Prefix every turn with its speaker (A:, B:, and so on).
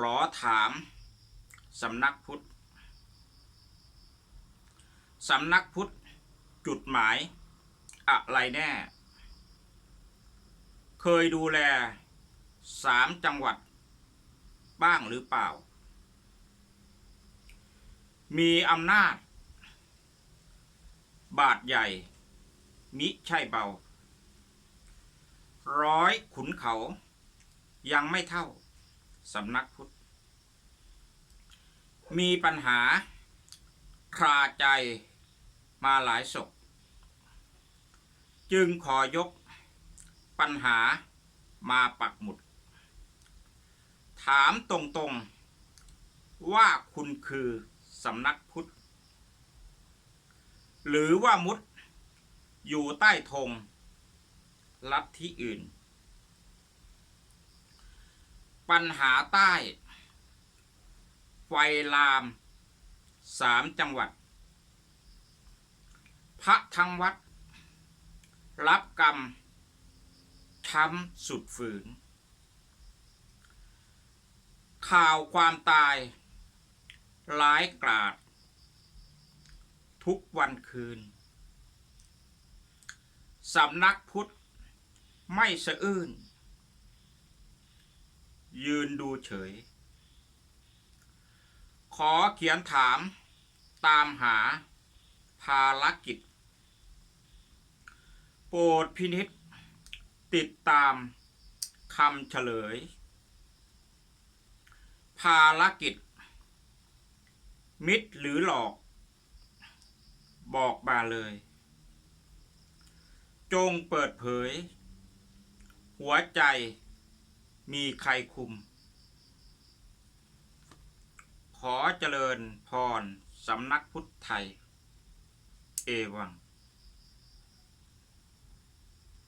A: ขอถามสำนักพุทธสำนักพุทธจุดหมาย อะไรแน่ เคยดูแลสามจังหวัด บ้างหรือเปล่า มีอำนาจ บาทใหญ่ มิใช่เบา ร้อยขุนเขา ยังไม่เท่า สำนักพุทธ มีปัญหาคราใจมาหลายศกจึงขอยกปัญหามาปักหมุด ถามตรงๆว่าคุณคือสำนักพุทธ หรือว่ามุดอยู่ใต้ธงลัทธิอื่น ปัญหาใต้ ไฟลามสามจังหวัด พระทั้งวัด รับกรรมช้ำสุดฝืน ข่าวความตายร้ายกราด ทุกวันคืน สำนักพุทธ ไม่สะอื้น ยืนดูเฉย ขอเขียนถาม ตามหา ภารกิจ โปรดพินิษติดตามคำเฉลย ภารกิจ มิตรหรือหลอก บอกมาเลย จงเปิดเผย หัวใจ มีใครคุม ขอเจริญพรสำนักพุทธไทย เอวัง